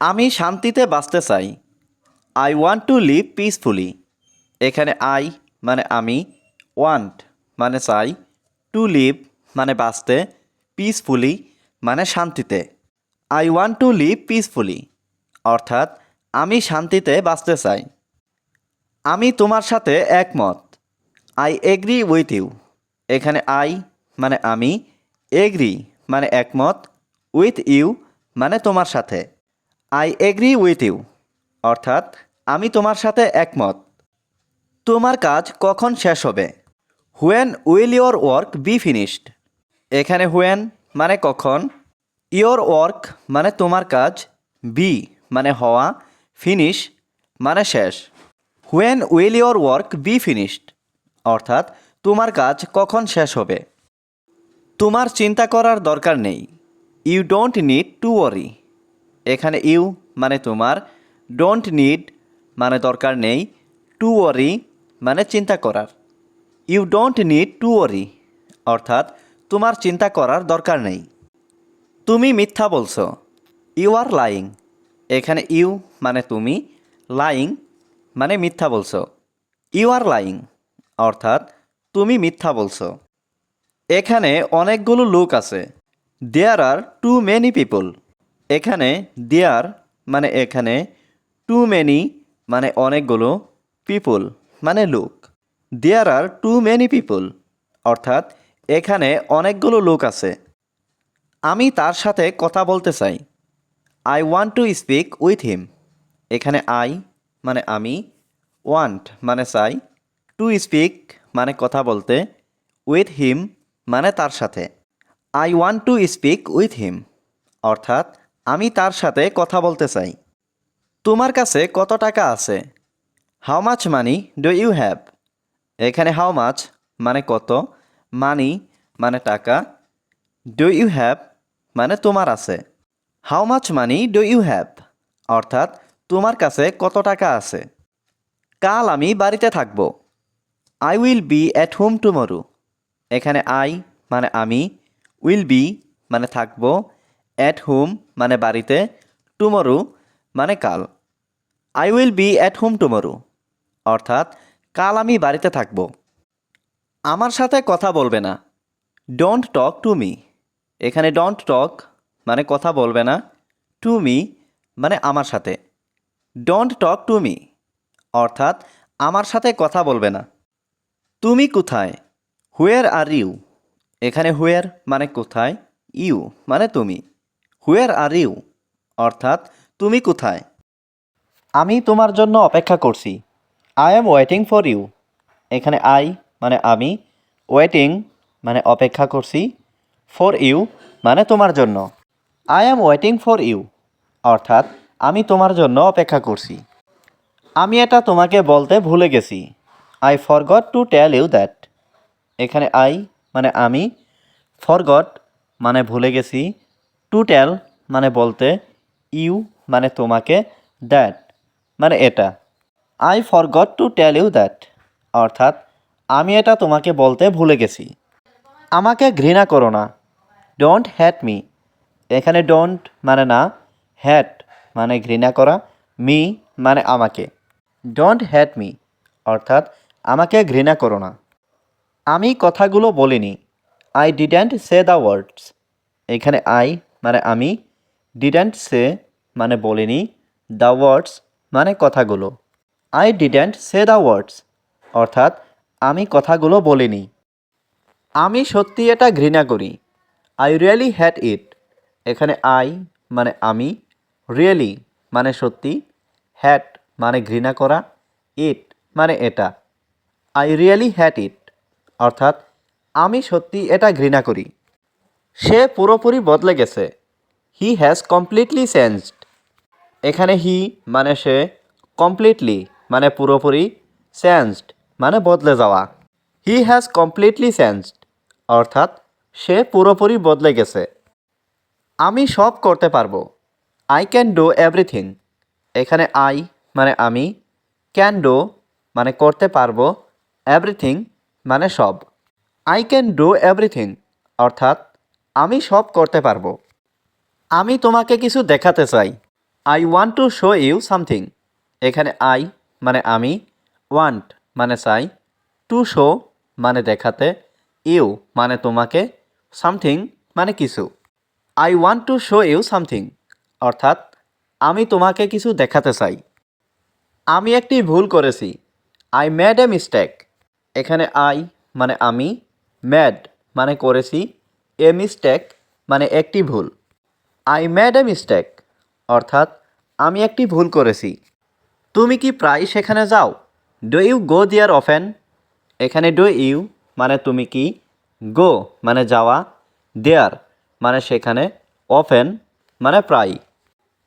আমি শান্তিতে বাঁচতে চাই। I want to live peacefully এখানে আই মানে আমি ওয়ান্ট মানে চাই। টু লিভ মানে বাঁচতে পিসফুলি মানে শান্তিতে। I want to live peacefully অর্থাৎ, আমি শান্তিতে বাঁচতে চাই। আমি তোমার সাথে একমত। আই এগ্রি উইথ ইউ এখানে আই মানে আমি এগ্রি মানে একমত। উইথ ইউ মানে তোমার সাথে। আই এগ্রি উইথ ইউ অর্থাৎ, আমি তোমার সাথে একমত। তোমার কাজ কখন শেষ হবে? When will your work be finished এখানে হুয়েন মানে কখন? ইয়োর ওয়ার্ক মানে তোমার কাজ। বি মানে হওয়া। ফিনিশ মানে শেষ। When will your work be finished অর্থাৎ, তোমার কাজ কখন শেষ হবে? তোমার চিন্তা করার দরকার নেই। You don't need to worry এখানে ইউ মানে তোমার ডোন্ট নিড মানে দরকার নেই টু ওয়ারি মানে চিন্তা করার। You don't need to worry অর্থাৎ তোমার চিন্তা করার দরকার নেই। তুমি মিথ্যা বলছো ইউ আর লাইং এখানে ইউ মানে তুমি লাইং মানে মিথ্যা বলছো। ইউ আর লাইং অর্থাৎ তুমি মিথ্যা বলছো। এখানে অনেকগুলো লোক আছে there are too many people এখানে দেয়ার মানে এখানে টু মেনি মানে অনেকগুলো পিপল মানে লোক। There are too many people অর্থাৎ এখানে অনেকগুলো লোক আছে। আমি তার সাথে কথা বলতে চাই। I want to speak with him এখানে আই মানে আমি ওয়ান্ট মানে চাই। টু স্পিক মানে কথা বলতে। উইথ হিম মানে তার সাথে। I want to speak with him অর্থাৎ আমি তার সাথে কথা বলতে চাই। তোমার কাছে কত টাকা আছে? How much money do you have এখানে হাউ মাচ মানে কত? মানি মানে টাকা। ডু ইউ হ্যাভ মানে তোমার আছে। How much money do you have অর্থাৎ তোমার কাছে কত টাকা আছে? কাল আমি বাড়িতে থাকব। I will be at home tomorrow এখানে আই মানে আমি উইল বি মানে থাকব। অ্যাট হোম মানে বাড়িতে টুমরো মানে কাল। I will be at home tomorrow অর্থাৎ কাল আমি বাড়িতে থাকব। আমার সাথে কথা বলবে না। ডোন্ট টক টু মি এখানে ডোন্ট টক মানে কথা বলবে না। টু মি মানে আমার সাথে। ডোন্ট টক টু মি অর্থাৎ আমার সাথে কথা বলবে না। তুমি কোথায়? হুয়ের আর ইউ এখানে হুয়ের মানে কোথায়? ইউ মানে তুমি। হুয়ের আর ইউ অর্থাৎ, তুমি কোথায়? আমি তোমার জন্য অপেক্ষা করছি। I am waiting for you এখানে আই মানে আমি। ওয়েটিং মানে অপেক্ষা করছি। ফর ইউ মানে তোমার জন্য। I am waiting for you অর্থাৎ, আমি তোমার জন্য অপেক্ষা করছি। আমি এটা তোমাকে বলতে ভুলে গেছি। I forgot to tell you that এখানে আই মানে আমি। ফরগট মানে ভুলে গেছি। টু টেল মানে বলতে ইউ মানে তোমাকে দ্যাট মানে এটা। I forgot to tell you that অর্থাৎ আমি এটা তোমাকে বলতে ভুলে গেছি। আমাকে ঘৃণা করো না। ডোন্ট হ্যাট মি এখানে ডোন্ট মানে না হ্যাট মানে ঘৃণা করা মি মানে আমাকে। ডোন্ট হ্যাট মি অর্থাৎ আমাকে ঘৃণা করো না। আমি কথাগুলো বলিনি। I didn't say the words এখানে আই মানে আমি ডিডেন্ট সে মানে বলিনি দ্য ওয়ার্ডস মানে কথাগুলো। I didn't say the words অর্থাৎ আমি কথাগুলো বলিনি। আমি সত্যি এটা ঘৃণা করি। আই রিয়েলি হ্যাট ইট এখানে আই মানে আমি রিয়েলি মানে সত্যি হ্যাট মানে ঘৃণা করা ইট মানে এটা। আই রিয়েলি হ্যাট ইট অর্থাৎ আমি সত্যি এটা ঘৃণা করি। সে পুরোপুরি বদলে গেছে। হি হ্যাজ কমপ্লিটলি চেঞ্জড এখানে হি মানে সে কমপ্লিটলি মানে পুরোপুরি চেঞ্জড মানে বদলে যাওয়া। হি হ্যাজ কমপ্লিটলি চেঞ্জড অর্থাৎ সে পুরোপুরি বদলে গেছে। আমি সব করতে পারব। আই ক্যান ডু এভরিথিং এখানে আই মানে আমি ক্যান ডু মানে করতে পারব। এভরিথিং মানে সব। আই ক্যান ডু এভরিথিং অর্থাৎ আমি সব করতে পারব। আমি তোমাকে কিছু দেখাতে চাই। I want to show you something এখানে আই মানে আমি ওয়ান্ট মানে চাই। টু শো মানে দেখাতে। ইউ মানে তোমাকে। সামথিং মানে কিছু। I want to show you something অর্থাৎ, আমি তোমাকে কিছু দেখাতে চাই। আমি একটি ভুল করেছি। আই ম্যাড এ মিস্টেক এখানে আই মানে আমি ম্যাড মানে করেছি। এ মিস্টেক মানে একটি ভুল। আই ম্যাড এ মিস্টেক অর্থাৎ আমি একটি ভুল করেছি। তুমি কি প্রায় সেখানে যাও? ডু ইউ গো দিয়ার অফেন এখানে ডু ইউ মানে তুমি কি? গো মানে যাওয়া। দেয়ার মানে সেখানে অফেন মানে প্রায়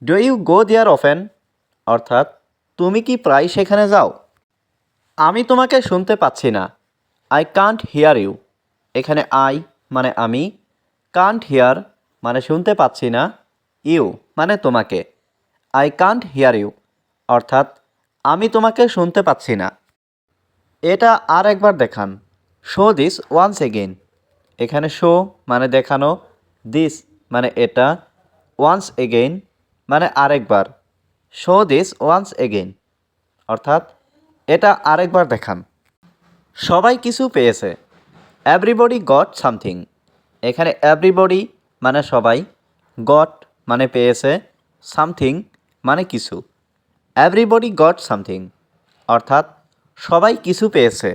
do you go there often অর্থাৎ তুমি কি প্রায় সেখানে যাও? আমি তোমাকে শুনতে পাচ্ছি না। আই কান্ট হিয়ার ইউ এখানে আই মানে আমি কান্ট হিয়ার মানে শুনতে পাচ্ছি না ইউ মানে তোমাকে। আই কান্ট হিয়ার ইউ অর্থাৎ আমি তোমাকে শুনতে পাচ্ছি না। এটা আর একবার দেখান। শো দিস ওয়ান্স এগেইন এখানে শো মানে দেখানো দিস মানে এটা ওয়ান্স এগেইন মানে আরেকবার। শো দিস ওয়ান্স এগেইন অর্থাৎ এটা আরেকবার দেখান। সবাই কিছু পেয়েছে। এভরিবডি গট সামথিং এখানে এভরিবডি মানে সবাই গট মানে পেয়েছে সামথিং মানে কিছু। এভরিবডি গট সামথিং অর্থাৎ সবাই কিছু পেয়েছে।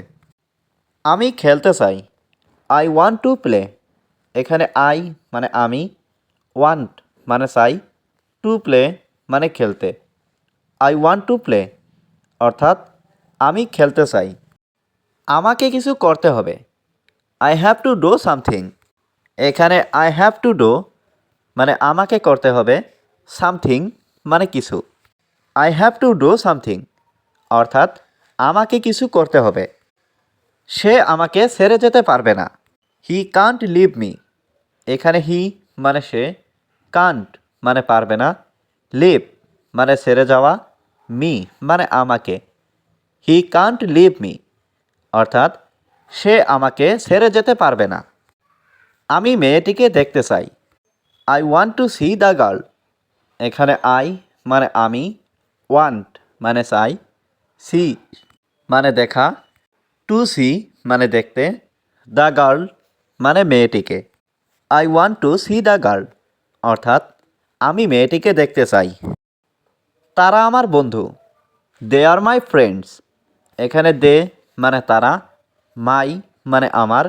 আমি খেলতে চাই। আই ওয়ান্ট টু প্লে এখানে আই মানে আমি ওয়ান্ট মানে চাই টু প্লে মানে খেলতে। আই ওয়ান্ট টু প্লে অর্থাৎ আমি খেলতে চাই। আমাকে কিছু করতে হবে। I have to do something এখানে আই হ্যাভ টু ডো মানে আমাকে করতে হবে সামথিং মানে কিছু। I have to do something অর্থাৎ আমাকে কিছু করতে হবে। সে আমাকে ছেড়ে যেতে পারবে না। হি কান্ট লিভ মি এখানে হি মানে সে কান্ট মানে পারবে না। লিভ মানে ছেড়ে যাওয়া। মি মানে আমাকে। হি কান্ট লিভ মি অর্থাৎ সে আমাকে ছেড়ে যেতে পারবে না। আমি মেয়েটিকে দেখতে চাই। I want to see the girl এখানে আই মানে আমি ওয়ান্ট মানে চাই সি মানে দেখা টু সি মানে দেখতে দ্য গার্ল মানে মেয়েটিকে। I want to see the girl অর্থাৎ আমি মেয়েটিকে দেখতে চাই। তারা আমার বন্ধু। দে আর মাই ফ্রেন্ডস এখানে দে মানে তারা মাই মানে আমার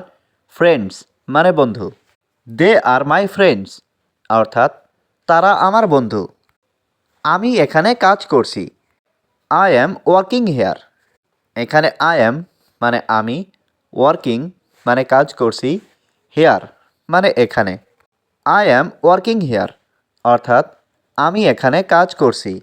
ফ্রেন্ডস মানে বন্ধু দে আর মাই ফ্রেন্ডস অর্থাৎ তারা আমার বন্ধু। আমি এখানে কাজ করছি। আই অ্যাম ওয়ার্কিং হেয়ার এখানে আই অ্যাম মানে আমি ওয়ার্কিং মানে কাজ করছি হেয়ার মানে এখানে। আই অ্যাম ওয়ার্কিং হেয়ার অর্থাৎ আমি এখানে কাজ করছি।